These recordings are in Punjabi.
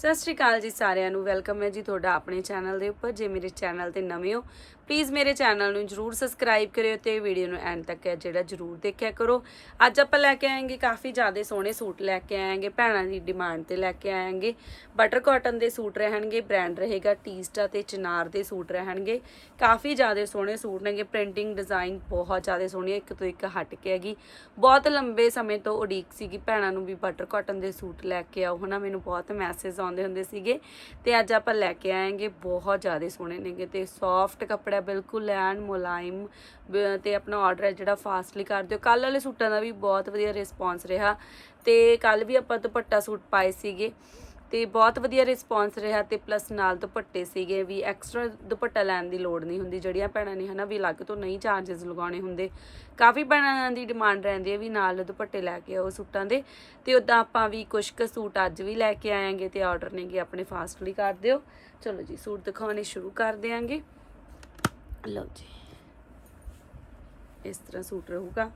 ਸਤਿ ਸ਼੍ਰੀ ਅਕਾਲ ਜੀ ਸਾਰਿਆਂ ਨੂੰ, ਵੈਲਕਮ ਹੈ ਜੀ ਤੁਹਾਡਾ ਆਪਣੇ ਚੈਨਲ ਦੇ ਉੱਪਰ, ਜੇ ਮੇਰੇ ਚੈਨਲ ਤੇ ਨਵੇਂ ਹੋ ਪਲੀਜ਼ ਮੇਰੇ ਚੈਨਲ ਨੂੰ ਜਰੂਰ ਸਬਸਕ੍ਰਾਈਬ ਕਰਿਓ ਤੇ ਵੀਡੀਓ ਨੂੰ ਐਂਡ ਤੱਕ ਹੈ ਜਿਹੜਾ ਜਰੂਰ ਦੇਖਿਆ ਕਰੋ। ਅੱਜ ਆਪਾਂ ਲੈ ਕੇ ਆਏਗੇ ਕਾਫੀ ਜ਼ਿਆਦਾ ਸੋਹਣੇ ਸੂਟ ਲੈ ਕੇ ਆਏਗੇ, ਭੈਣਾਂ ਦੀ ਡਿਮਾਂਡ ਤੇ ਲੈ ਕੇ ਆਏਂਗੇ। ਬਟਰ ਕਾਟਨ ਦੇ ਸੂਟ ਰਹਿਣਗੇ ਬ੍ਰਾਂਡ ਰਹੇਗਾ ਟੀਸਟਾ ਤੇ ਚਨਾਰ ਦੇ ਸੂਟ ਰਹਿਣਗੇ। ਕਾਫੀ ਜ਼ਿਆਦਾ ਸੋਹਣੇ ਸੂਟ ਨੇਗੇ ਪ੍ਰਿੰਟਿੰਗ ਡਿਜ਼ਾਈਨ ਬਹੁਤ ਜ਼ਿਆਦਾ ਸੋਹਣੀ ਇੱਕ ਤੋਂ ਇੱਕ ਹਟ ਕੇ ਹੈਗੀ। ਬਹੁਤ ਲੰਬੇ ਸਮੇਂ ਤੋਂ ਉਡੀਕ ਸੀਗੀ, ਭੈਣਾਂ ਨੂੰ ਵੀ ਬਟਰ ਕਾਟਨ ਦੇ ਸੂਟ ਲੈ ਕੇ ਆਓ, ਹਨਾ? ਮੈਨੂੰ ਬਹੁਤ ਮੈਸੇਜ ਆਉਂਦੇ ਹੁੰਦੇ ਸੀਗੇ। ਤੇ ਅੱਜ ਆਪਾਂ ਲੈ ਕੇ ਆਏਗੇ, ਬਹੁਤ ਜ਼ਿਆਦਾ ਸੋਹਣੇ ਨੇਗੇ ਤੇ ਸੌਫਟ ਕੱਪੜਾ ਬਿਲਕੁਲ ਐਨ ਮੁਲਾਇਮ, ਬ- ਤੇ ਆਪਣਾ ਆਰਡਰ ਹੈ ਜਿਹੜਾ ਫਾਸਟਲੀ ਕਰ ਦਿਓ। ਕੱਲ ਵਾਲੇ ਸੂਟਾਂ ਦਾ ਵੀ ਬਹੁਤ ਵਧੀਆ ਰਿਸਪੌਂਸ ਰਿਹਾ। ਤੇ ਕੱਲ ਵੀ ਆਪਾਂ ਦੁਪੱਟਾ ਸੂਟ ਪਾਏ ਸੀਗੇ। ਤੇ ਬਹੁਤ ਵਧੀਆ ਰਿਸਪੌਂਸ ਰਿਹਾ ਤੇ ਪਲੱਸ ਨਾਲ ਦੁਪੱਟੇ ਸੀਗੇ ਵੀ ਐਕਸਟਰਾ ਦੁਪੱਟਾ ਲੈਣ ਦੀ ਲੋੜ ਨਹੀਂ ਹੁੰਦੀ। ਜਿਹੜੀਆਂ ਭੈਣਾਂ ਨੇ ਹਨਾ, ਵੀ ਅਲੱਗ ਤੋਂ ਨਹੀਂ ਚਾਰजेस ਲਗਾਉਣੇ ਹੁੰਦੇ। ਕਾਫੀ ਭੈਣਾਂ ਦੀ ਡਿਮਾਂਡ ਰਹਿੰਦੀ ਹੈ ਵੀ ਨਾਲ ਦੁਪੱਟੇ ਲੈ ਕੇ ਆਓ ਸੂਟਾਂ ਦੇ। ਤੇ ਉਦਾਂ ਆਪਾਂ ਵੀ ਕੁਝ ਕੁ ਸੂਟ ਅੱਜ ਵੀ ਲੈ ਕੇ ਆਏਂਗੇ ਤੇ ਆਰਡਰ ਨੇਗੇ ਆਪਣੇ ਫਾਸਟਲੀ ਕਰ ਦਿਓ। ਚਲੋ ਜੀ, ਸੂਟ ਦਿਖਾਉਣੇ ਸ਼ੁਰੂ ਕਰ ਦਿਆਂਗੇ। ਲਓ ਜੀ। ਇਸ ਤਰ੍ਹਾਂ ਸੂਟ ਰਹੂਗਾ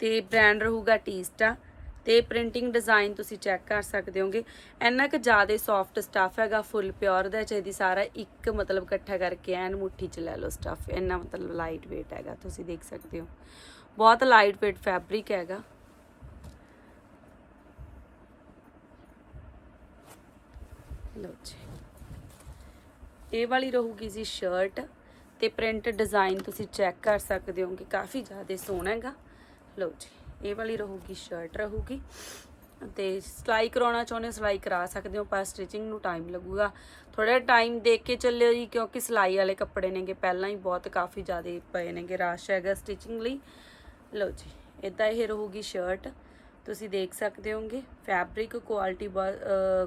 ਤੇ ਬ੍ਰਾਂਡ ਰਹੂਗਾ ਟੀਸਟਾ ਤੇ ਪ੍ਰਿੰਟਿੰਗ ਡਿਜ਼ਾਈਨ ਤੁਸੀਂ ਚੈੱਕ ਕਰ ਸਕਦੇ ਹੋਗੇ। ਇੰਨਾ ਕੁ ਜ਼ਿਆਦਾ ਸੌਫਟ ਸਟੱਫ ਹੈਗਾ ਫੁੱਲ ਪਿਓਰ ਦਾ ਚਾਹੀਦੀ ਸਾਰਾ ਇੱਕ ਮਤਲਬ ਇਕੱਠਾ ਕਰਕੇ ਐਨ ਮੁੱਠੀ 'ਚ ਲੈ ਲਓ ਸਟੱਫ ਇੰਨਾ ਮਤਲਬ ਲਾਈਟ weight ਹੈਗਾ, ਤੁਸੀਂ ਦੇਖ ਸਕਦੇ ਹੋ। ਬਹੁਤ ਲਾਈਟ weight ਫੈਬਰਿਕ ਹੈਗਾ। ਲਓ ਜੀ। ਇਹ ਵਾਲੀ ਰਹੂਗੀ ਜੀ ਸ਼ਰਟ ਤੇ ਪ੍ਰਿੰਟ ਡਿਜ਼ਾਈਨ ਤੁਸੀਂ ਚੈੱਕ ਕਰ ਸਕਦੇ ਹੋ ਕਿ ਕਾਫੀ ਜ਼ਿਆਦਾ ਸੋਹਣਾ ਹੈਗਾ। ਲਓ ਜੀ, ਇਹ ਵਾਲੀ ਰਹੂਗੀ ਸ਼ਰਟ ਰਹੂਗੀ। ਤੇ ਸਿਲਾਈ ਕਰਾਉਣਾ ਚਾਹੁੰਦੇ ਹੋ, ਸਿਲਾਈ ਕਰਾ ਸਕਦੇ ਹੋ, ਪਰ ਸਟਿਚਿੰਗ ਨੂੰ ਟਾਈਮ ਲੱਗੂਗਾ। ਥੋੜਾ ਟਾਈਮ ਦੇਖ ਕੇ ਚੱਲਿਓ ਜੀ, ਕਿਉਂਕਿ ਸਿਲਾਈ ਵਾਲੇ ਕੱਪੜੇ ਨੇਗੇ, ਪਹਿਲਾਂ ਹੀ ਬਹੁਤ ਕਾਫੀ ਜ਼ਿਆਦਾ ਪਏ ਨੇਗੇ, ਰਸ਼ ਹੈਗਾ ਸਟਿਚਿੰਗ ਲਈ। ਲਓ ਜੀ ਇਦਾਂ ਇਹ ਰਹੂਗੀ ਸ਼ਰਟ ਤੁਸੀਂ ਦੇਖ ਸਕਦੇ ਹੋਗੇ ਫੈਬਰਿਕ ਕੁਆਲਿਟੀ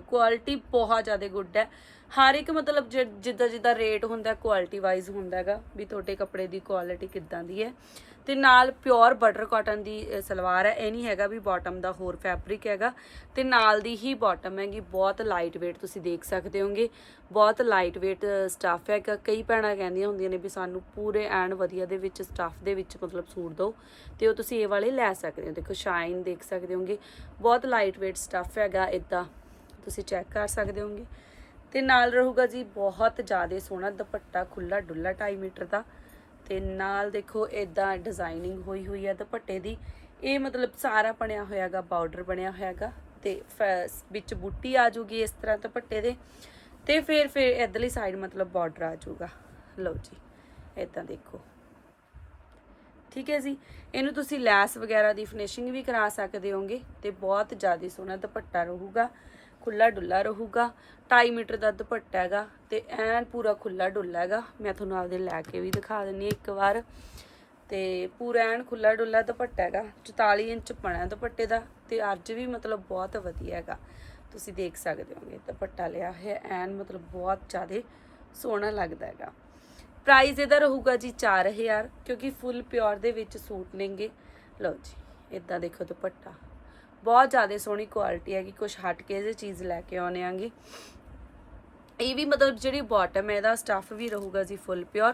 ਕੁਆਲਿਟੀ ਬਹੁਤ ਜ਼ਿਆਦਾ ਗੁੱਡ ਹੈ। ਹਰ ਇੱਕ ਮਤਲਬ ਜਿ- ਜਿੱਦਾਂ ਜਿੱਦਾਂ ਰੇਟ ਹੁੰਦਾ ਕੁਆਲਿਟੀ ਵਾਈਜ਼ ਹੁੰਦਾ ਹੈਗਾ, ਵੀ ਤੁਹਾਡੇ ਕੱਪੜੇ ਦੀ ਕੁਆਲਿਟੀ ਕਿੱਦਾਂ ਦੀ ਹੈ। ਤੇ ਨਾਲ ਪਿਓਰ ਬਟਰ ਕਾਟਨ ਦੀ ਸਲਵਾਰ ਹੈ। ਇਹ ਨਹੀਂ ਹੈਗਾ ਵੀ ਬਾਟਮ ਦਾ ਹੋਰ ਫੈਬਰਿਕ ਹੈਗਾ। ਤੇ ਨਾਲ ਦੀ ਹੀ ਬਾਟਮ ਹੈਗੀ। ਬਹੁਤ ਲਾਈਟ weight ਤੁਸੀਂ ਦੇਖ ਸਕਦੇ ਹੋਗੇ। ਬਹੁਤ ਲਾਈਟ weight ਸਟੱਫ ਹੈਗਾ ਕਈ ਭੈਣਾਂ ਕਹਿੰਦੀਆਂ ਹੁੰਦੀਆਂ ਨੇ ਵੀ ਸਾਨੂੰ ਪੂਰੇ ਐਨ ਵਧੀਆ ਦੇ ਵਿੱਚ ਸਟੱਫ ਦੇ ਵਿੱਚ ਮਤਲਬ ਸੂਟ ਦਿਓ। ਤੇ ਉਹ ਤੁਸੀਂ ਇਹ ਵਾਲੇ ਲੈ ਸਕਦੇ ਹੋ। ਦੇਖੋ ਸ਼ਾਈਨ ਦੇਖ ਸਕਦੇ ਹੋਗੇ। ਬਹੁਤ ਲਾਈਟ weight ਸਟੱਫ ਹੈਗਾ ਇਦਾਂ ਤੁਸੀਂ ਚੈੱਕ ਕਰ ਸਕਦੇ ਹੋਗੇ। ਤੇ ਨਾਲ ਰਹੂਗਾ ਜੀ ਬਹੁਤ ਜ਼ਿਆਦਾ ਸੋਹਣਾ ਦੁਪੱਟਾ ਖੁੱਲਾ ਡੁੱਲਾ 2.5 ਮੀਟਰ ਦਾ। ਤੇ ਨਾਲ ਦੇਖੋ ਇਦਾਂ ਡਿਜ਼ਾਈਨਿੰਗ ਹੋਈ ਹੋਈ ਹੈ ਦੁਪੱਟੇ ਦੀ। ਇਹ ਮਤਲਬ ਸਾਰਾ ਬਣਿਆ ਹੋਇਆਗਾ ਬਾਰਡਰ ਬਣਿਆ ਹੋਇਆਗਾ ਤੇ ਫ- ਵਿੱਚ ਬੂਟੀ ਆ ਜੂਗੀ ਇਸ ਤਰ੍ਹਾਂ ਦੁਪੱਟੇ ਦੇ ਤੇ ਫਿਰ ਫਿਰ ਇਧਰਲੀ ਸਾਈਡ ਮਤਲਬ ਬਾਰਡਰ ਆ ਜਾਊਗਾ ਲਓ ਜੀ ਇਦਾਂ ਦੇਖੋ। ਠੀਕ ਹੈ ਜੀ, ਇਹਨੂੰ ਤੁਸੀਂ ਲੈਸ ਵਗੈਰਾ ਦੀ ਫਿਨਿਸ਼ਿੰਗ ਵੀ ਕਰਾ ਸਕਦੇ ਹੋਗੇ ਤੇ ਬਹੁਤ ਜ਼ਿਆਦਾ ਸੋਹਣਾ ਦੁਪੱਟਾ ਰਹੂਗਾ। ਖੁੱਲਾ ਡੁੱਲਾ ਰਹੂਗਾ 2.5 ਮੀਟਰ ਦਾ ਦੁਪੱਟਾ ਹੈਗਾ ਤੇ ਐਨ ਪੂਰਾ ਖੁੱਲਾ ਡੁੱਲਾ ਹੈਗਾ। ਮੈਂ ਤੁਹਾਨੂੰ ਆਪਦੇ ਲੈ ਕੇ ਵੀ ਦਿਖਾ ਦਿੰਨੀ ਹਾਂ ਇੱਕ ਵਾਰ। ਤੇ ਪੂਰਾ ਐਨ ਖੁੱਲਾ ਡੁੱਲਾ ਦੁਪੱਟਾ ਹੈਗਾ 44 ਇੰਚ ਪਣਾ ਦੁਪੱਟੇ ਦਾ ਤੇ ਅੱਜ ਵੀ ਮਤਲਬ ਬਹੁਤ ਵਧੀਆ ਹੈਗਾ। ਤੁਸੀਂ ਦੇਖ ਸਕਦੇ ਹੋਗੇ, ਦੁਪੱਟਾ ਲਿਆ ਹੈ ਐਨ ਮਤਲਬ ਬਹੁਤ ਜ਼ਿਆਦਾ ਸੋਹਣਾ ਲੱਗਦਾ ਹੈਗਾ। ਪ੍ਰਾਈਸ ਇਹਦਾ ਰਹੂਗਾ ਜੀ 4000 ਕਿਉਂਕਿ ਫੁੱਲ ਪਿਓਰ ਦੇ ਵਿੱਚ ਸੂਟ ਨੇਗੇ। ਲਓ ਜੀ ਇਦਾਂ ਦੇਖੋ ਦੁਪੱਟਾ। ਬਹੁਤ ਜ਼ਿਆਦਾ ਸੋਹਣੀ ਕੁਆਲਿਟੀ ਹੈਗੀ। ਕੁਝ ਹਟ ਕੇ ਇਹ ਚੀਜ਼ ਲੈ ਕੇ ਆਉਣੇ ਆਂਗੇ। ਇਹ ਵੀ ਮਤਲਬ ਜਿਹੜੀ ਬਾਟਮ ਹੈ, ਇਹਦਾ ਸਟੱਫ ਵੀ ਰਹੂਗਾ ਜੀ ਫੁੱਲ ਪਿਓਰ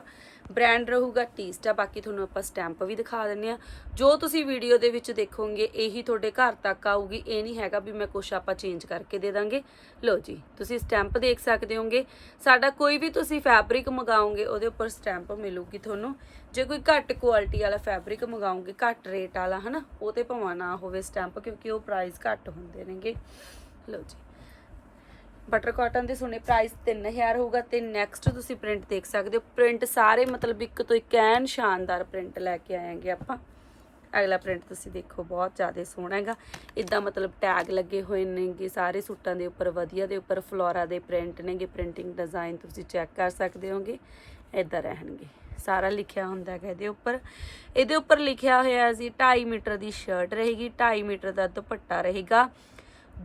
ਬ੍ਰਾਂਡ ਰਹੂਗਾ ਟੀਸਟਾ ਬਾਕੀ ਤੁਹਾਨੂੰ ਆਪਾਂ ਸਟੈਂਪ ਵੀ ਦਿਖਾ ਦਿੰਨੇ ਆ। ਜੋ ਤੁਸੀਂ ਵੀਡੀਓ ਦੇ ਵਿੱਚ ਦੇਖੋਗੇ, ਇਹੀ ਤੁਹਾਡੇ ਘਰ ਤੱਕ ਆਊਗੀ। ਇਹ ਨਹੀਂ ਹੈਗਾ ਵੀ ਮੈਂ ਕੁਛ ਆਪਾਂ ਚੇਂਜ ਕਰਕੇ ਦੇ ਦਾਂਗੇ। ਲਓ ਜੀ, ਤੁਸੀਂ ਸਟੈਂਪ ਦੇਖ ਸਕਦੇ ਹੋਗੇ। ਸਾਡਾ ਕੋਈ ਵੀ ਤੁਸੀਂ ਫੈਬਰਿਕ ਮੰਗਾਓਗੇ, ਉਹਦੇ ਉੱਪਰ ਸਟੈਂਪ ਮਿਲੂਗੀ ਤੁਹਾਨੂੰ। ਜੇ ਕੋਈ ਘੱਟ ਕੁਆਲਿਟੀ ਵਾਲਾ ਫੈਬਰਿਕ ਮੰਗਾਓਗੇ, ਘੱਟ ਰੇਟ ਵਾਲਾ, ਹਨਾ, ਉਹ ਤੇ ਭਾਵੇਂ ਨਾ ਹੋਵੇ ਸਟੈਂਪ ਕਿਉਂਕਿ ਉਹ ਪ੍ਰਾਈਸ ਘੱਟ ਹੁੰਦੇ ਨੇਗੇ। ਲਓ ਜੀ। ਬਟਰ ਕਾਟਨ ਦੇ ਸੋਨੇ ਪ੍ਰਾਈਸ 3000 ਹੋਊਗਾ ਤੇ ਨੈਕਸਟ ਤੁਸੀਂ ਪ੍ਰਿੰਟ ਦੇਖ ਸਕਦੇ ਹੋ। ਪ੍ਰਿੰਟ ਸਾਰੇ ਮਤਲਬ ਇੱਕ ਤੋਂ ਇੱਕ ਐਨ ਸ਼ਾਨਦਾਰ ਪ੍ਰਿੰਟ ਲੈ ਕੇ ਆਏਗੇ ਆਪਾਂ। ਅਗਲਾ ਪ੍ਰਿੰਟ ਤੁਸੀਂ ਦੇਖੋ, ਬਹੁਤ ਜ਼ਿਆਦਾ ਸੋਹਣਾ ਹੈਗਾ। ਇਦਾਂ ਮਤਲਬ ਟੈਗ ਲੱਗੇ ਹੋਏ ਨੇਗੇ, ਸਾਰੇ ਸੂਟਾਂ ਦੇ ਉੱਪਰ ਵਧੀਆ ਦੇ ਉੱਪਰ, ਫਲੋਰਾ ਦੇ ਪ੍ਰਿੰਟ ਨੇਗੇ ਪ੍ਰਿੰਟਿੰਗ ਡਿਜ਼ਾਈਨ ਤੁਸੀਂ ਚੈੱਕ ਕਰ ਸਕਦੇ ਹੋਗੇ। ਇਦਾਂ ਰਹਿਣਗੇ। ਸਾਰਾ ਲਿਖਿਆ ਹੁੰਦਾ ਹੈਗਾ ਇਹਦੇ ਉੱਪਰ। ਇਹਦੇ ਉੱਪਰ ਲਿਖਿਆ ਹੋਇਆ ਜੀ 2.5 ਮੀਟਰ ਦੀ ਸ਼ਰਟ ਰਹੇਗੀ 2.5 ਮੀਟਰ ਦਾ ਦੁਪੱਟਾ ਰਹੇਗਾ।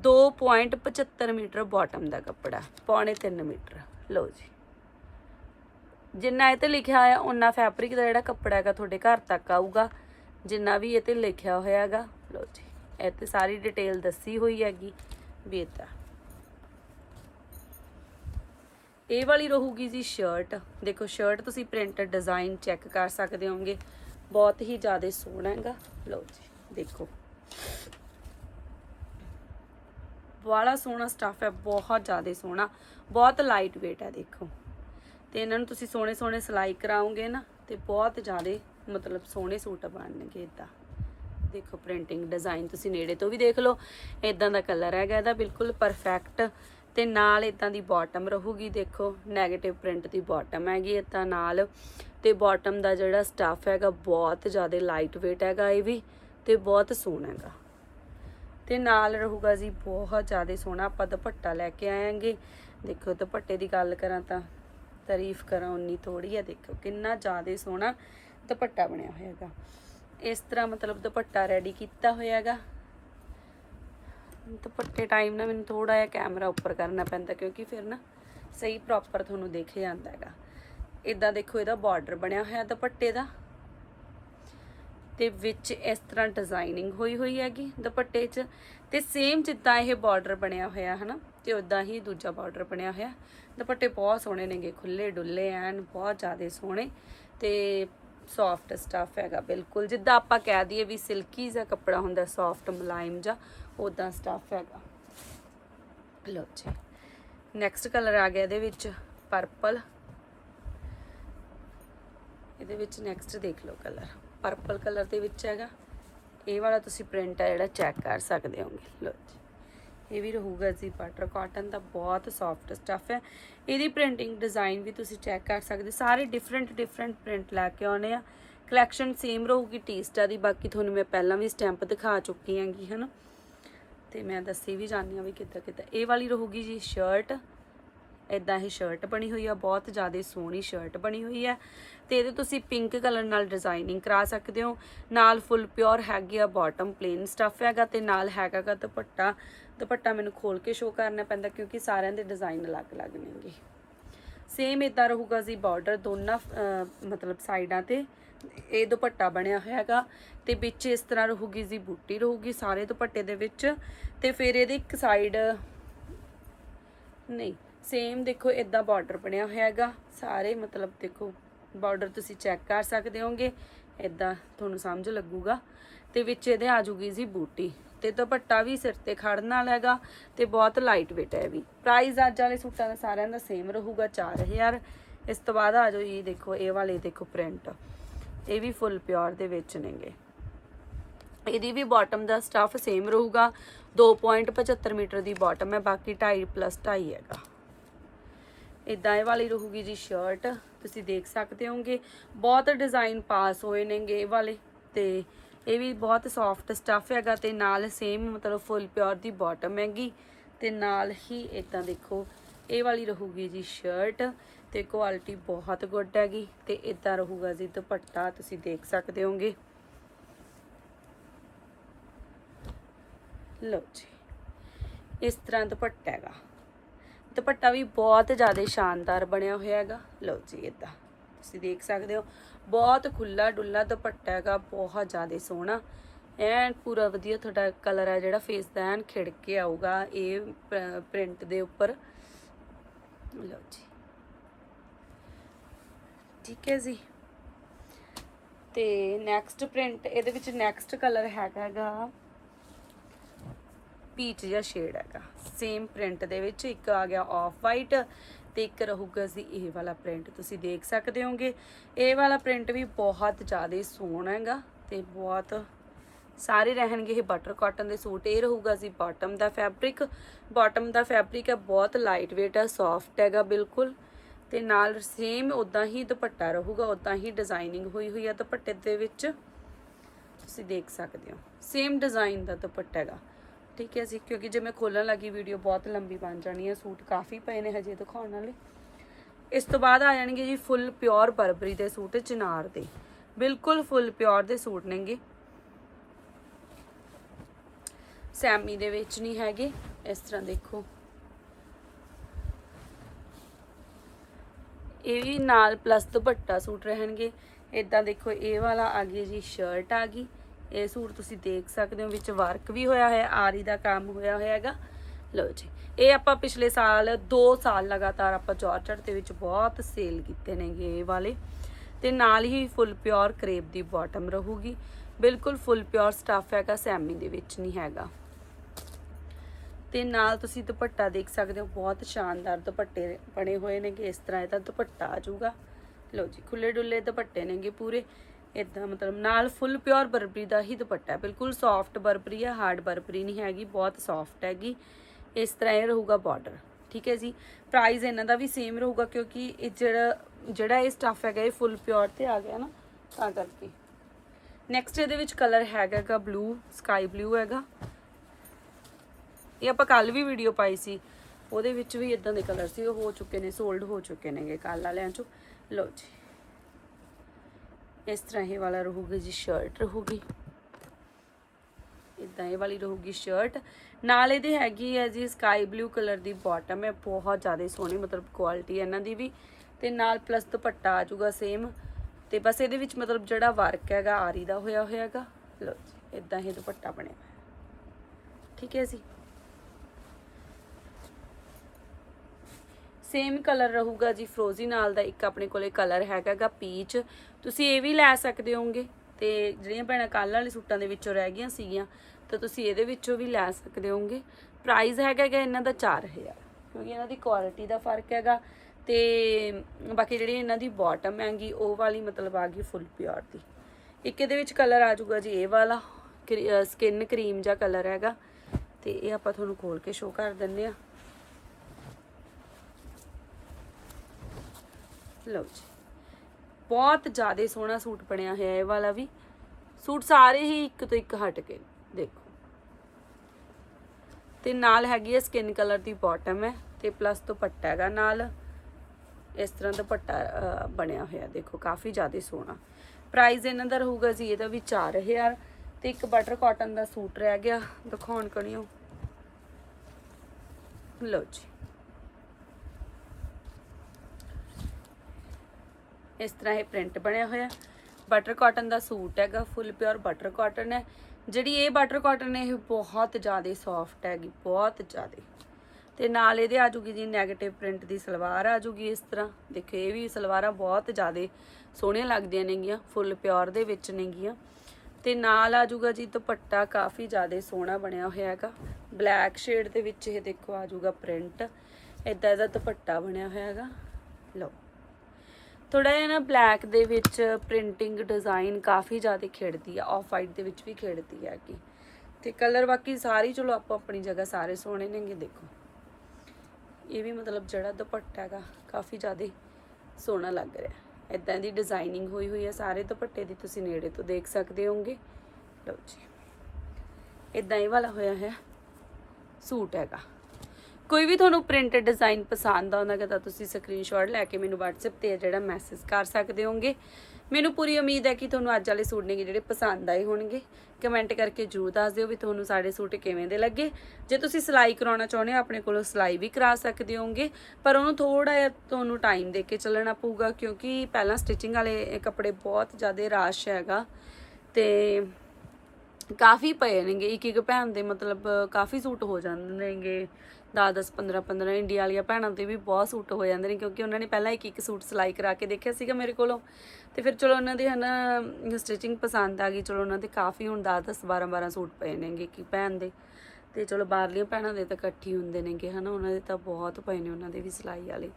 2.75 ਮੀਟਰ ਬਾਟਮ ਦਾ ਕੱਪੜਾ, ਪੌਣੇ 3 ਮੀਟਰ। ਲਓ ਜੀ। ਜਿੰਨਾ ਇਹ ਤੇ ਲਿਖਿਆ ਹੋਇਆ ਉਹਨਾਂ ਫੈਬਰਿਕ ਦਾ ਜਿਹੜਾ ਕੱਪੜਾ ਹੈਗਾ ਤੁਹਾਡੇ ਘਰ ਤੱਕ ਆਊਗਾ। ਜਿੰਨਾ ਵੀ ਇਹ ਤੇ ਲਿਖਿਆ ਹੋਇਆ ਹੈਗਾ, ਲਓ ਜੀ। ਇਹ ਤੇ ਸਾਰੀ ਡਿਟੇਲ ਦੱਸੀ ਹੋਈ ਹੈਗੀ ਵੀ ਏਦਾਂ ਇਹ ਵਾਲੀ ਰਹੂਗੀ ਜੀ ਸ਼ਰਟ ਦੇਖੋ ਸ਼ਰਟ ਤੁਸੀਂ ਪ੍ਰਿੰਟਡ ਡਿਜ਼ਾਈਨ ਚੈੱਕ ਕਰ ਸਕਦੇ ਹੋਗੇ ਬਹੁਤ ਹੀ ਜ਼ਿਆਦਾ ਸੋਹਣਾ ਹੈਗਾ। ਲਓ ਜੀ, ਦੇਖੋ। ਬੜਾ ਸੋਹਣਾ ਸਟੱਫ ਹੈ, ਬਹੁਤ ਜ਼ਿਆਦਾ ਸੋਹਣਾ, ਬਹੁਤ ਲਾਈਟ weight ਹੈ, ਦੇਖੋ। ਤੇ ਇਹਨਾਂ ਨੂੰ ਤੁਸੀਂ ਸੋਹਣੇ ਸੋਹਣੇ ਸਿਲਾਈ ਕਰਾਓਗੇ ਨਾ, ਤੇ ਬਹੁਤ ਜ਼ਿਆਦਾ ਮਤਲਬ ਸੋਹਣੇ ਸੂਟ ਬਣਨਗੇ ਇਦਾਂ ਦੇਖੋ ਪ੍ਰਿੰਟਿੰਗ ਡਿਜ਼ਾਈਨ ਤੁਸੀਂ ਨੇੜੇ ਤੋਂ ਵੀ ਦੇਖ ਲਓ ਇਦਾਂ ਦਾ ਕਲਰ ਹੈਗਾ ਇਹਦਾ, ਬਿਲਕੁਲ ਪਰਫੈਕਟ ਤੇ ਨਾਲ ਇਦਾਂ ਦੀ ਬਾਟਮ ਰਹੂਗੀ, ਦੇਖੋ 네ਗੇਟਿਵ ਪ੍ਰਿੰਟ ਦੀ ਬਾਟਮ ਹੈਗੀ ਇਦਾਂ ਨਾਲ। ਤੇ ਬਾਟਮ ਦਾ ਜਿਹੜਾ ਸਟੱਫ ਹੈਗਾ, ਬਹੁਤ ਜ਼ਿਆਦਾ ਲਾਈਟ weight ਹੈਗਾ ਇਹ ਵੀ, ਤੇ ਬਹੁਤ ਸੋਹਣਾ ਹੈਗਾ। ਤੇ ਨਾਲ ਰਹੂਗਾ ਜੀ ਬਹੁਤ ਜ਼ਿਆਦਾ ਸੋਹਣਾ, ਆਪਾਂ ਦੁਪੱਟਾ ਲੈ ਕੇ ਆਏਾਂਗੇ ਦੇਖੋ ਦੁਪੱਟੇ ਦੀ ਗੱਲ ਕਰਾਂ ਤਾਂ ਤਾਰੀਫ ਕਰਾਂ ਉਨੀ ਥੋੜੀ ਹੈ ਦੇਖੋ ਕਿੰਨਾ ਜ਼ਿਆਦਾ ਸੋਹਣਾ ਦੁਪੱਟਾ ਬਣਿਆ ਹੋਇਆ ਹੈਗਾ। ਇਸ ਤਰ੍ਹਾਂ ਮਤਲਬ ਦੁਪੱਟਾ ਰੈਡੀ ਕੀਤਾ ਹੋਇਆ ਹੈਗਾ। ਦੁਪੱਟੇ ਟਾਈਮ ਨਾ ਮੈਨੂੰ ਥੋੜਾ ਜਿਹਾ ਕੈਮਰਾ ਉੱਪਰ ਕਰਨਾ ਪੈਂਦਾ ਕਿਉਂਕਿ ਫਿਰ ਨਾ ਸਹੀ ਪ੍ਰੋਪਰ ਤੁਹਾਨੂੰ ਦੇਖਿਆ ਜਾਂਦਾ ਹੈਗਾ। ਇਦਾਂ ਦੇਖੋ ਇਹਦਾ ਬਾਰਡਰ ਬਣਿਆ ਹੋਇਆ ਦੁਪੱਟੇ ਦਾ। ਤੇ ਵਿੱਚ ਇਸ ਤਰ੍ਹਾਂ ਡਿਜ਼ਾਈਨਿੰਗ ਹੋਈ ਹੋਈ ਹੈਗੀ ਦੁਪੱਟੇ 'ਚ ਤੇ ਸੇਮ ਜਿੱਦਾਂ ਇਹ ਬਾਰਡਰ ਬਣਿਆ ਹੋਇਆ ਹਨਾ, ਤੇ ਉਦਾਂ ਹੀ ਦੂਜਾ ਬਾਰਡਰ ਬਣਿਆ ਹੋਇਆ। ਦੁਪੱਟੇ ਬਹੁਤ ਸੋਹਣੇ ਨੇਗੇ ਖੁੱਲੇ ਡੁੱਲੇ ਐਨ, ਬਹੁਤ ਜ਼ਿਆਦਾ ਸੋਹਣੇ ਤੇ ਸੌਫਟ ਸਟਫ ਹੈਗਾ ਬਿਲਕੁਲ। ਜਿੱਦਾਂ ਆਪਾਂ ਕਹਿ ਦਈਏ ਵੀ ਸਿਲਕੀ ਜਿਹਾ ਕੱਪੜਾ ਹੁੰਦਾ ਸੌਫਟ ਮੁਲਾਇਮ ਜਿਹਾ ਉਦਾਂ ਸਟਫ ਹੈਗਾ। ਲਓ ਜੀ ਨੈਕਸਟ ਕਲਰ ਆ ਗਿਆ ਇਹਦੇ ਵਿੱਚ ਪਰਪਲ ਇਹਦੇ ਵਿੱਚ ਨੈਕਸਟ ਦੇਖ ਲਓ ਕਲਰ ਪਰਪਲ ਕਲਰ ਦੇ ਵਿੱਚ ਹੈਗਾ। ਇਹ ਵਾਲਾ ਤੁਸੀਂ ਪ੍ਰਿੰਟ ਆ, ਜਿਹੜਾ ਚੈੱਕ ਕਰ ਸਕਦੇ ਹੋਗੇ। ਲਓ ਜੀ। ਇਹ ਵੀ ਰਹੂਗਾ ਜੀ ਬਟਰ ਕਾਟਨ ਦਾ ਬਹੁਤ ਸੌਫਟ ਸਟੱਫ ਹੈ। ਇਹਦੀ ਪ੍ਰਿੰਟਿੰਗ ਡਿਜ਼ਾਈਨ ਵੀ ਤੁਸੀਂ ਚੈੱਕ ਕਰ ਸਕਦੇ। ਸਾਰੇ ਡਿਫਰੈਂਟ ਡਿਫਰੈਂਟ ਪ੍ਰਿੰਟ ਲੈ ਕੇ ਆਉਣੇ ਆ। ਕਲੈਕਸ਼ਨ ਸੇਮ ਰਹੂਗੀ ਟੀਸਟਾ ਦੀ। ਬਾਕੀ ਤੁਹਾਨੂੰ ਮੈਂ ਪਹਿਲਾਂ ਵੀ ਸਟੈਂਪ ਦਿਖਾ ਚੁੱਕੀ ਹਾਂਗੀ, ਹਨਾ। ਤੇ ਮੈਂ ਦੱਸੀ ਵੀ ਜਾਣੀ ਆ ਵੀ ਕਿੱਦਾਂ ਕਿੱਦਾਂ ਇਹ ਵਾਲੀ ਰਹੂਗੀ ਜੀ ਸ਼ਰਟ ਇਦਾਂ ਇਹ ਸ਼ਰਟ ਬਣੀ ਹੋਈ ਆ, ਬਹੁਤ ਜ਼ਿਆਦਾ ਸੋਹਣੀ ਸ਼ਰਟ ਬਣੀ ਹੋਈ ਹੈ ਤੇ ਇਹਦੇ ਤੁਸੀਂ ਪਿੰਕ ਕਲਰ ਨਾਲ ਡਿਜ਼ਾਈਨਿੰਗ ਕਰਾ ਸਕਦੇ ਹੋ। ਨਾਲ ਫੁੱਲ ਪਿਓਰ ਹੈਗੀ ਆ ਬਾਟਮ ਪਲੇਨ ਸਟਫ ਹੈਗਾ ਤੇ ਨਾਲ ਹੈਗਾਗਾ ਦੁਪੱਟਾ। ਦੁਪੱਟਾ ਮੈਨੂੰ ਖੋਲ ਕੇ ਸ਼ੋ ਕਰਨਾ ਪੈਂਦਾ ਕਿਉਂਕਿ ਸਾਰਿਆਂ ਦੇ ਡਿਜ਼ਾਈਨ ਅਲੱਗ-ਅਲੱਗ ਨੇਗੇ ਸੇਮ ਇਦਾਂ ਰਹੂਗਾ ਜੀ ਬਾਰਡਰ ਦੋਨਾਂ ਮਤਲਬ ਸਾਈਡਾਂ ਤੇ। ਇਹ ਦੁਪੱਟਾ ਬਣਿਆ ਹੋਇਆ ਹੈਗਾ ਤੇ ਵਿੱਚ ਇਸ ਤਰ੍ਹਾਂ ਰਹੂਗੀ ਜੀ ਬੂਟੀ ਰਹੂਗੀ ਸਾਰੇ ਦੁਪੱਟੇ ਦੇ ਵਿੱਚ। ਤੇ ਫਿਰ ਇਹਦੇ ਇੱਕ ਸਾਈਡ ਨਹੀਂ ਸੇਮ ਦੇਖੋ ਇਦਾਂ ਬਾਰਡਰ ਬਣਿਆ ਹੋਇਆ ਹੈਗਾ। ਸਾਰੇ ਮਤਲਬ ਦੇਖੋ ਬਾਰਡਰ ਤੁਸੀਂ ਚੈੱਕ ਕਰ ਸਕਦੇ ਹੋਗੇ ਇਦਾਂ ਤੁਹਾਨੂੰ ਸਮਝ ਲੱਗੂਗਾ। ਤੇ ਵਿੱਚ ਇਹਦੇ ਆ ਜੂਗੀ ਜੀ ਬੂਟੀ। ਤੇ ਦੁਪੱਟਾ ਵੀ ਸਿਰ ਤੇ ਖੜਨ ਨਾਲ ਹੈਗਾ ਤੇ ਬਹੁਤ ਲਾਈਟ weight ਹੈ ਇਹ ਵੀ। ਪ੍ਰਾਈਸ ਅੱਜ ਵਾਲੇ ਸੂਟਾਂ ਦਾ ਸਾਰਿਆਂ ਦਾ ਸੇਮ ਰਹੂਗਾ 4000 ਇਸ ਤੋਂ ਬਾਅਦ ਆ ਜਾਓ ਇਹ ਦੇਖੋ, ਇਹ ਵਾਲੇ ਦੇਖੋ ਪ੍ਰਿੰਟ ਇਹ ਵੀ ਫੁੱਲ ਪਿਓਰ ਦੇ ਵਿੱਚ ਨੇਗੇ। ਇਹਦੀ ਵੀ ਬਾਟਮ ਦਾ ਸਟਫ ਸੇਮ ਰਹੂਗਾ। 2.75 ਮੀਟਰ ਦੀ ਬਾਟਮ ਹੈ, ਬਾਕੀ 2.5 ਪਲੱਸ 2.5 ਹੈਗਾ। ਇਦਾਂ ਇਹ ਵਾਲੀ ਰਹੂਗੀ ਜੀ ਸ਼ਰਟ ਤੁਸੀਂ ਦੇਖ ਸਕਦੇ ਹੋਗੇ ਬਹੁਤ ਡਿਜ਼ਾਈਨ ਪਾਸ ਹੋਏ ਨੇਗੇ ਇਹ ਵਾਲੇ ਤੇ ਇਹ ਵੀ ਬਹੁਤ ਸੌਫਟ ਸਟੱਫ ਹੈਗਾ ਤੇ ਨਾਲ ਸੇਮ ਮਤਲਬ ਫੁੱਲ ਪਿਓਰ ਦੀ ਬਾਟਮ ਹੈਗੀ ਤੇ ਨਾਲ ਹੀ ਇਦਾਂ ਦੇਖੋ, ਇਹ ਵਾਲੀ ਰਹੂਗੀ ਜੀ ਸ਼ਰਟ ਤੇ ਕੁਆਲਿਟੀ ਬਹੁਤ ਗੁੱਡ ਹੈਗੀ ਤੇ ਇਦਾਂ ਰਹੂਗਾ ਜੀ ਦੁਪੱਟਾ, ਤੁਸੀਂ ਦੇਖ ਸਕਦੇ ਹੋਗੇ ਲਓ ਜੀ, ਇਸ ਤਰ੍ਹਾਂ ਦੁਪੱਟਾ ਹੈਗਾ। ਦੁਪੱਟਾ ਵੀ ਬਹੁਤ ਜ਼ਿਆਦਾ ਸ਼ਾਨਦਾਰ ਬਣਿਆ ਹੋਇਆ ਹੈਗਾ। ਲਓ ਜੀ ਇਦਾਂ ਤੁਸੀਂ ਦੇਖ ਸਕਦੇ ਹੋ, ਬਹੁਤ ਖੁੱਲਾ ਡੁੱਲਾ ਦੁਪੱਟਾ ਹੈਗਾ, ਬਹੁਤ ਜ਼ਿਆਦਾ ਸੋਹਣਾ। ਐਨ ਪੂਰਾ ਵਧੀਆ ਤੁਹਾਡਾ ਕਲਰ ਹੈ ਜਿਹੜਾ ਫੇਸ ਦਾ ਐਨ ਖਿੜ ਕੇ ਆਊਗਾ, ਇਹ ਪ੍ਰਿੰਟ ਦੇ ਉੱਪਰ। ਲਓ ਜੀ। ਠੀਕ ਹੈ ਜੀ। ਤੇ ਨੈਕਸਟ ਪ੍ਰਿੰਟ ਇਹਦੇ ਵਿੱਚ ਨੈਕਸਟ ਕਲਰ ਹੈਗਾ ਹੈਗਾ ਪੀਚ ਜਿਹਾ ਸ਼ੇਡ ਹੈਗਾ। ਸੇਮ ਪ੍ਰਿੰਟ ਦੇ ਵਿੱਚ ਇੱਕ ਆ ਗਿਆ ਆਫ ਵਾਈਟ ਤੇ ਇੱਕ ਰਹੂਗਾ ਸੀ ਇਹ ਵਾਲਾ ਪ੍ਰਿੰਟ ਤੁਸੀਂ ਦੇਖ ਸਕਦੇ ਹੋਗੇ, ਇਹ ਵਾਲਾ ਪ੍ਰਿੰਟ ਵੀ ਬਹੁਤ ਜ਼ਿਆਦਾ ਸੋਹਣਾ ਹੈਗਾ ਤੇ ਬਹੁਤ ਸਾਰੇ ਰਹਿਣਗੇ ਇਹ ਬਟਰ ਕਾਟਨ ਦੇ ਸੂਟ। ਇਹ ਰਹੂਗਾ ਸੀ ਬਾਟਮ ਦਾ ਫੈਬਰਿਕ ਬਾਟਮ ਦਾ ਫੈਬਰਿਕ ਹੈ, ਬਹੁਤ ਲਾਈਟ weight ਹੈ ਸੌਫਟ ਹੈਗਾ ਬਿਲਕੁਲ। ਤੇ ਨਾਲ ਸੇਮ ਉਦਾਂ ਹੀ ਦੁਪੱਟਾ ਰਹੂਗਾ ਉਦਾਂ ਹੀ ਡਿਜ਼ਾਈਨਿੰਗ ਹੋਈ ਹੋਈ ਹੈ ਦੁਪੱਟੇ ਦੇ ਵਿੱਚ। ਤੁਸੀਂ ਦੇਖ ਸਕਦੇ ਹੋ ਸੇਮ ਡਿਜ਼ਾਈਨ ਦਾ ਦੁਪੱਟਾ ਹੈਗਾ। ਠੀਕ ਹੈ ਜੀ, ਕਿਉਂਕਿ ਜੇ ਮੈਂ ਖੋਲਣ ਲੱਗੀ ਵੀਡੀਓ ਬਹੁਤ ਲੰਬੀ ਬਣ ਜਾਣੀ ਹੈ, ਸੂਟ ਕਾਫੀ ਪਏ ਨੇ ਹਜੇ ਦਿਖਾਉਣ ਵਾਲੇ। ਇਸ ਤੋਂ ਬਾਅਦ ਆ ਜਾਣਗੇ ਜੀ ਫੁੱਲ ਪਿਓਰ ਬਰਬਰੀ ਦੇ ਸੂਟ, ਚਿਨਾਰ ਦੇ। ਬਿਲਕੁਲ ਫੁੱਲ ਪਿਓਰ ਦੇ ਸੂਟ ਨੇਗੇ। ਸੈਮੀ ਦੇ ਵਿੱਚ ਨਹੀਂ ਹੈਗੇ, ਇਸ ਤਰ੍ਹਾਂ ਦੇਖੋ। ਇਹ ਵੀ ਨਾਲ ਪਲੱਸ ਦੁਪੱਟਾ ਸੂਟ ਰਹਿਣਗੇ। ਇਦਾਂ ਦੇਖੋ, ਇਹ ਵਾਲਾ ਆ ਗਈ ਜੀ ਸ਼ਰਟ ਆ ਗਈ। ਇਹ ਸੂਟ ਤੁਸੀਂ ਦੇਖ ਸਕਦੇ ਹੋ, ਵਿੱਚ ਵਰਕ ਵੀ ਹੋਇਆ ਹੋਇਆ, ਆਰੀ ਦਾ ਕੰਮ ਹੋਇਆ ਹੋਇਆ ਹੈਗਾ। ਲਓ ਜੀ, ਇਹ ਆਪਾਂ ਪਿਛਲੇ ਸਾਲ 2 ਸਾਲ ਲਗਾਤਾਰ ਆਪਾਂ ਜਾਰਜਟ ਦੇ ਵਿੱਚ ਬਹੁਤ ਸੇਲ ਕੀਤੇ ਨੇਗੇ ਇਹ ਵਾਲੇ। ਤੇ ਨਾਲ ਹੀ ਫੁੱਲ ਪਿਓਰ ਕਰੇਪ ਦੀ ਬਾਟਮ ਰਹੂਗੀ। ਬਿਲਕੁਲ ਫੁੱਲ ਪਿਓਰ ਸਟਫ ਹੈਗਾ ਸੈਮੀ ਦੇ ਵਿੱਚ ਨਹੀਂ ਹੈਗਾ। ਤੇ ਨਾਲ ਤੁਸੀਂ ਦੁਪੱਟਾ ਦੇਖ ਸਕਦੇ ਹੋ, ਬਹੁਤ ਸ਼ਾਨਦਾਰ ਦੁਪੱਟੇ ਬਣੇ ਹੋਏ ਨੇ ਕਿ ਇਸ ਤਰ੍ਹਾਂ ਇਹਦਾ ਦੁਪੱਟਾ ਆ ਜਾਊਗਾ। ਲਓ ਜੀ ਖੁੱਲੇ ਡੁੱਲੇ ਦੁਪੱਟੇ ਨੇਗੇ ਪੂਰੇ। ਇਦਾਂ ਮਤਲਬ ਨਾਲ ਫੁੱਲ ਪਿਓਰ ਬਰਬਰੀ ਦਾ ਹੀ ਦੁਪੱਟਾ ਬਿਲਕੁਲ ਸੌਫਟ ਬਰਬਰੀ ਹੈ ਹਾਰਡ ਬਰਬਰੀ ਨਹੀਂ ਹੈਗੀ, ਬਹੁਤ ਸੌਫਟ ਹੈਗੀ। ਇਸ ਤਰ੍ਹਾਂ ਇਹ ਰਹੂਗਾ ਬਾਰਡਰ ਠੀਕ ਹੈ ਜੀ? ਪ੍ਰਾਈਸ ਇਹਨਾਂ ਦਾ ਵੀ ਸੇਮ ਰਹੂਗਾ ਕਿਉਂਕਿ ਇਹ ਜਿਹੜਾ ਜਿਹੜਾ ਇਹ ਸਟਫ ਹੈਗਾ ਇਹ ਫੁੱਲ ਪਿਓਰ ਤੇ ਆ ਗਿਆ ਨਾ, ਤਾਂ ਕਰਕੇ। ਨੈਕਸਟ ਇਹਦੇ ਵਿੱਚ ਕਲਰ ਹੈਗਾਗਾ ਬਲੂ ਸਕਾਈ ਬਲੂ ਹੈਗਾ। ਇਹ ਆਪਾਂ ਕੱਲ ਵੀ ਵੀਡੀਓ ਪਾਈ ਸੀ। ਉਹਦੇ ਵਿੱਚ ਵੀ ਇਦਾਂ ਦੇ ਕਲਰ ਸੀ, ਉਹ ਹੋ ਚੁੱਕੇ ਨੇ ਸੋਲਡ ਹੋ ਚੁੱਕੇ ਨੇਗੇ ਕੱਲ ਵਾਲਿਆਂ ਚੋਂ। ਲਓ ਜੀ। ਇਸ ਤਰ੍ਹਾਂ ਇਹ ਵਾਲਾ ਰਹੂਗਾ ਜੀ ਸ਼ਰਟ ਰਹੂਗੀ। ਇਦਾਂ ਇਹ ਵਾਲੀ ਰਹੂਗੀ ਸ਼ਰਟ ਨਾਲ ਇਹਦੇ ਹੈਗੀ ਹੈ ਜੀ ਸਕਾਈ ਬਲੂ ਕਲਰ ਦੀ ਬਾਟਮ ਹੈ, ਬਹੁਤ ਜ਼ਿਆਦਾ ਸੋਹਣੀ, ਮਤਲਬ ਕੁਆਲਿਟੀ ਹੈ ਇਹਨਾਂ ਦੀ ਵੀ। ਤੇ ਨਾਲ ਪਲੱਸ ਦੁਪੱਟਾ ਆ ਜਾਊਗਾ ਸੇਮ ਤੇ ਬਸ ਇਹਦੇ ਵਿੱਚ ਮਤਲਬ ਜਿਹੜਾ ਵਰਕ ਹੈਗਾ, ਆਰੀ ਦਾ ਹੋਇਆ ਹੋਇਆ ਹੈਗਾ। ਲਓ ਜੀ ਇਦਾਂ ਇਹ ਦੁਪੱਟਾ ਬਣਿਆ ਹੋਇਆ। ਠੀਕ ਹੈ ਜੀ। ਸੇਮ ਕਲਰ ਰਹੂਗਾ ਜੀ ਫਰੋਜ਼ੀ ਨਾਲ ਦਾ ਇੱਕ ਆਪਣੇ ਕੋਲੇ ਕਲਰ ਹੈਗਾਗਾ ਪੀਚ ਤੁਸੀਂ ਇਹ ਵੀ ਲੈ ਸਕਦੇ ਹੋਗੇ ਤੇ ਜਿਹੜੀਆਂ ਭੈਣਾਂ ਕੱਲ ਵਾਲੇ ਸੂਟਾਂ ਦੇ ਵਿੱਚੋਂ ਰਹਿ ਗਈਆਂ ਸੀਗੀਆਂ, ਤਾਂ ਤੁਸੀਂ ਇਹਦੇ ਵਿੱਚੋਂ ਵੀ ਲੈ ਸਕਦੇ ਹੋਗੇ ਪ੍ਰਾਈਸ ਹੈਗਾਗਾ ਇਹਨਾਂ ਦਾ 4000 ਕਿਉਂਕਿ ਇਹਨਾਂ ਦੀ ਕੁਆਲਿਟੀ ਦਾ ਫ਼ਰਕ ਹੈਗਾ। ਤੇ ਬਾਕੀ ਜਿਹੜੀ ਇਹਨਾਂ ਦੀ ਬਾਟਮ ਹੈਗੀ, ਉਹ ਵਾਲੀ ਮਤਲਬ ਆ ਗਈ ਫੁੱਲ ਪਿਓਰ ਦੀ। ਇੱਕ ਇਹਦੇ ਵਿੱਚ ਕਲਰ ਆ ਜਾਊਗਾ ਜੀ, ਇਹ ਵਾਲਾ ਸਕਿਨ ਕਰੀਮ ਜਾਂ ਕਲਰ ਹੈਗਾ। ਤੇ ਇਹ ਆਪਾਂ ਤੁਹਾਨੂੰ ਖੋਲ ਕੇ ਸ਼ੋਅ ਕਰ ਦਿੰਦੇ ਆ ਲਓ ਜੀ। ਬਹੁਤ ਜ਼ਿਆਦਾ ਸੋਹਣਾ ਸੂਟ ਬਣਿਆ ਹੋਇਆ ਇਹ ਵਾਲਾ ਵੀ। ਸੂਟ ਸਾਰੇ ਹੀ ਇੱਕ ਤੋਂ ਇੱਕ ਹਟ ਕੇ ਦੇਖੋ। ਤੇ ਨਾਲ ਹੈਗੀ ਹੈ ਸਕਿਨ ਕਲਰ ਦੀ ਬਾਟਮ ਹੈ ਤੇ ਪਲੱਸ ਦੁਪੱਟਾ ਹੈਗਾ ਨਾਲ। ਇਸ ਤਰ੍ਹਾਂ ਦੁਪੱਟਾ ਬਣਿਆ ਹੋਇਆ। ਦੇਖੋ, ਕਾਫੀ ਜ਼ਿਆਦਾ ਸੋਹਣਾ। ਪ੍ਰਾਈਸ ਇਹਨਾਂ ਦਾ ਰਹੂਗਾ ਜੀ, ਇਹਦਾ ਵੀ 4000 ਤੇ ਇੱਕ ਬਟਰ ਕਾਟਨ ਦਾ ਸੂਟ ਰਹਿ ਗਿਆ। ਦਿਖਾਉਣ ਕਣਿਓ ਲਓ ਜੀ। ਇਸ ਤਰ੍ਹਾਂ ਇਹ ਪ੍ਰਿੰਟ ਬਣਿਆ ਹੋਇਆ। ਬਟਰ ਕਾਟਨ ਦਾ ਸੂਟ ਹੈਗਾ, ਫੁੱਲ ਪਿਓਰ ਬਟਰ ਕਾਟਨ ਹੈ। ਜਿਹੜੀ ਇਹ ਬਟਰ ਕਾਟਨ ਹੈ, ਇਹ ਬਹੁਤ ਜ਼ਿਆਦਾ ਸੌਫਟ ਹੈਗੀ, ਬਹੁਤ ਜ਼ਿਆਦਾ। ਤੇ ਨਾਲ ਇਹਦੇ ਆ ਜੂਗੀ ਜੀ 네ਗੇਟਿਵ ਪ੍ਰਿੰਟ ਦੀ ਸਲਵਾਰ ਆ ਜੂਗੀ ਇਸ ਤਰ੍ਹਾਂ। ਦੇਖੋ, ਇਹ ਵੀ ਸਲਵਾਰਾਂ ਬਹੁਤ ਜ਼ਿਆਦਾ ਸੋਹਣੀਆਂ ਲੱਗਦੀਆਂ ਨੇਗੀਆਂ, ਫੁੱਲ ਪਿਓਰ ਦੇ ਵਿੱਚ ਨੇਗੀਆਂ। ਤੇ ਨਾਲ ਆ ਜੂਗਾ ਜੀ ਦੁਪੱਟਾ ਕਾਫੀ ਜ਼ਿਆਦਾ ਸੋਹਣਾ ਬਣਿਆ ਹੋਇਆ ਹੈਗਾ। ਬਲੈਕ ਸ਼ੇਡ ਦੇ ਵਿੱਚ ਇਹ ਦੇਖੋ ਆ ਜੂਗਾ ਪ੍ਰਿੰਟ ਇਦਾਂ ਇਹਦਾ ਦੁਪੱਟਾ ਬਣਿਆ ਹੋਇਆ ਹੈਗਾ। ਲਓ। ਥੋੜਾ ਜਿਹਾ ਨਾ ਬਲੈਕ ਦੇ ਵਿੱਚ ਪ੍ਰਿੰਟਿੰਗ ਡਿਜ਼ਾਈਨ ਕਾਫੀ ਜ਼ਿਆਦਾ ਖੇਡਦੀ ਆ ਆਫ ਵਾਈਟ ਦੇ ਵਿੱਚ ਵੀ ਖੇਡਦੀ ਆ ਕਿ ਤੇ ਕਲਰ ਬਾਕੀ ਸਾਰੀ, ਚਲੋ ਆਪੋ ਆਪਣੀ ਜਗ੍ਹਾ ਸਾਰੇ ਸੋਹਣੇ ਨੇਗੇ ਦੇਖੋ। ਇਹ ਵੀ ਮਤਲਬ ਜਿਹੜਾ ਦੁਪੱਟਾ ਹੈਗਾ, ਕਾਫੀ ਜ਼ਿਆਦਾ ਸੋਹਣਾ ਲੱਗ ਰਿਹਾ। ਇਦਾਂ ਦੀ ਡਿਜ਼ਾਈਨਿੰਗ ਹੋਈ ਹੋਈ ਹੈ ਸਾਰੇ ਦੁਪੱਟੇ ਦੀ ਤੁਸੀਂ ਨੇੜੇ ਤੋਂ ਦੇਖ ਸਕਦੇ ਹੋਗੇ ਲਓ ਜੀ। ਇਦਾਂ ਇਹ ਵਾਲਾ ਹੋਇਆ ਹੈ। ਸੂਟ ਹੈਗਾ। ਕੋਈ ਵੀ ਤੁਹਾਨੂੰ ਪ੍ਰਿੰਟਡ ਡਿਜ਼ਾਈਨ ਪਸੰਦ ਆਉਂਦਾ ਹੈ ਤਾਂ ਤੁਸੀਂ ਸਕਰੀਨਸ਼ਾਟ ਲੈ ਕੇ ਮੈਨੂੰ WhatsApp ਤੇ ਜਿਹੜਾ ਮੈਸੇਜ ਕਰ ਸਕਦੇ ਹੋਗੇ ਮੈਨੂੰ ਪੂਰੀ ਉਮੀਦ ਹੈ ਕਿ ਤੁਹਾਨੂੰ ਅੱਜ ਵਾਲੇ ਸੂਟ ਨੇ ਜਿਹੜੇ ਪਸੰਦ ਆਏ ਹੋਣਗੇ। ਕਮੈਂਟ ਕਰਕੇ ਜਰੂਰ ਦੱਸ ਦਿਓ ਵੀ ਤੁਹਾਨੂੰ ਸਾਡੇ ਸੂਟ ਕਿਵੇਂ ਦੇ ਲੱਗੇ। ਜੇ ਤੁਸੀਂ ਸਿਲਾਈ ਕਰਾਉਣਾ ਚਾਹੁੰਦੇ ਹੋ, ਆਪਣੇ ਕੋਲੋਂ ਸਿਲਾਈ ਵੀ ਕਰਾ ਸਕਦੇ ਹੋਗੇ ਪਰ ਉਹਨੂੰ ਥੋੜਾ ਜਿਹਾ ਤੁਹਾਨੂੰ ਟਾਈਮ ਦੇ ਕੇ ਚੱਲਣਾ ਪਊਗਾ, ਕਿਉਂਕਿ ਪਹਿਲਾਂ ਸਟਿਚਿੰਗ ਵਾਲੇ ਕੱਪੜੇ ਬਹੁਤ ਜ਼ਿਆਦਾ ਰਾਸ਼ ਹੈਗਾ ਤੇ ਕਾਫੀ ਪਏ ਨੇਗੇ। ਇੱਕ ਇੱਕ ਭੈਣ ਦੇ ਮਤਲਬ ਕਾਫੀ ਸੂਟ ਹੋ ਜਾਂਦੇ ਨੇਗੇ। 10 10 15 15 ਇੰਡੀਆ ਵਾਲੀਆਂ ਭੈਣਾਂ 'ਤੇ ਵੀ ਬਹੁਤ ਸੂਟ ਹੋ ਜਾਂਦੇ ਨੇ ਕਿਉਂਕਿ ਉਹਨਾਂ ਨੇ ਪਹਿਲਾਂ ਇੱਕ ਇੱਕ ਸੂਟ ਸਿਲਾਈ ਕਰਾ ਕੇ ਦੇਖਿਆ ਸੀਗਾ ਮੇਰੇ ਕੋਲੋਂ। ਤੇ ਫਿਰ ਚਲੋ ਉਹਨਾਂ ਦੀ ਹਨਾ ਸਟਿਚਿੰਗ ਪਸੰਦ ਆ ਗਈ। ਚਲੋ ਉਹਨਾਂ ਦੇ ਕਾਫੀ ਹੁਣ 10 10 12 12 ਸੂਟ ਪਏ ਨੇਗੇ ਇੱਕ ਭੈਣ ਦੇ। ਤੇ ਚਲੋ ਬਾਹਰਲੀਆਂ ਭੈਣਾਂ ਦੇ ਤਾਂ ਇਕੱਠੀ ਹੁੰਦੇ ਨੇਗੇ ਹਨਾ, ਉਹਨਾਂ ਦੇ ਤਾਂ ਬਹੁਤ ਪਏ ਨੇ ਉਹਨਾਂ ਦੇ ਵੀ ਸਿਲਾਈ ਵਾਲੇ।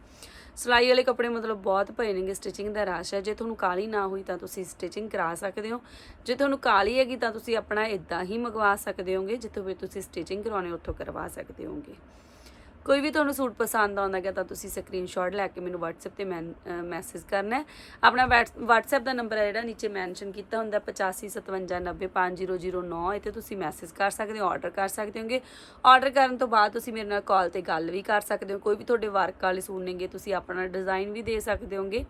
ਸਿਲਾਈ ਵਾਲੇ ਕੱਪੜੇ ਮਤਲਬ ਬਹੁਤ ਪਏ ਨੇਗੇ ਸਟਿਚਿੰਗ ਦਾ ਰਸ਼ ਹੈ। ਜੇ ਤੁਹਾਨੂੰ ਕਾਲੀ ਨਾ ਹੋਈ ਤਾਂ ਤੁਸੀਂ ਸਟਿਚਿੰਗ ਕਰਾ ਸਕਦੇ ਹੋ। ਜੇ ਤੁਹਾਨੂੰ ਕਾਲੀ ਹੈਗੀ ਤਾਂ ਤੁਸੀਂ ਆਪਣਾ ਇਦਾਂ ਹੀ ਮੰਗਵਾ ਸਕਦੇ ਹੋਗੇ, ਜਿੱਥੋਂ ਵੀ ਤੁਸੀਂ ਸਟਿਚਿੰਗ ਕਰਾਉਣੀ ਉੱਥੋਂ ਕਰਵਾ ਸਕਦੇ ਹੋਗੇ। ਕੋਈ ਵੀ ਤੁਹਾਨੂੰ ਸੂਟ ਪਸੰਦ ਆਉਂਦਾ ਗਿਆ ਤਾਂ ਤੁਸੀਂ ਸਕਰੀਨਸ਼ਾਟ ਲੈ ਕੇ ਮੈਨੂੰ WhatsApp ਤੇ ਮੈਸੇਜ ਕਰਨਾ ਹੈ। ਆਪਣਾ ਵੈਟਸ- WhatsApp ਦਾ ਨੰਬਰ ਹੈ ਜਿਹੜਾ ਨੀਚੇ ਮੈਂਸ਼ਨ ਕੀਤਾ ਹੁੰਦਾ 8557905009 ਇੱਥੇ ਤੁਸੀਂ ਮੈਸੇਜ ਕਰ ਸਕਦੇ ਹੋ ਆਰਡਰ ਕਰ ਸਕਦੇ ਹੋਗੇ। ਆਰਡਰ ਕਰਨ ਤੋਂ ਬਾਅਦ ਤੁਸੀਂ ਮੇਰੇ ਨਾਲ ਕਾਲ ਤੇ ਗੱਲ ਵੀ ਕਰ ਸਕਦੇ ਹੋ। ਕੋਈ ਵੀ ਤੁਹਾਡੇ ਵਰਕ ਵਾਲੇ ਸੂਟ ਨੇਗੇ, ਤੁਸੀਂ ਆਪਣਾ ਡਿਜ਼ਾਈਨ ਵੀ ਦੇ ਸਕਦੇ ਹੋਗੇ।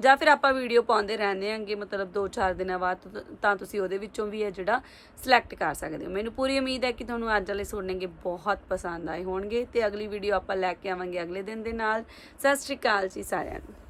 ਜਾਂ ਫਿਰ ਆਪਾਂ ਵੀਡੀਓ ਪਾਉਂਦੇ ਰਹਿੰਦੇ ਆਂਗੇ ਮਤਲਬ 2-4 ਦਿਨਾਂ ਬਾਅਦ, ਤਾਂ- ਤਾਂ ਤੁਸੀਂ ਉਹਦੇ ਵਿੱਚੋਂ ਵੀ ਇਹ ਜਿਹੜਾ ਸਿਲੈਕਟ ਕਰ ਸਕਦੇ ਹੋ। ਮੈਨੂੰ ਪੂਰੀ ਉਮੀਦ ਹੈ ਕਿ ਤੁਹਾਨੂੰ ਅੱਜ ਵਾਲੇ ਸੂਟ ਬਹੁਤ ਪਸੰਦ ਆਏ ਹੋਣਗੇ ਤੇ ਅਗਲੀ ਵੀਡੀਓ ਆਪਾਂ ਲੈ ਕੇ ਆਵਾਂਗੇ ਅਗਲੇ ਦਿਨ ਦੇ ਨਾਲ। ਸਤਿ ਸ਼੍ਰੀ ਅਕਾਲ ਜੀ ਸਾਰਿਆਂ ਨੂੰ।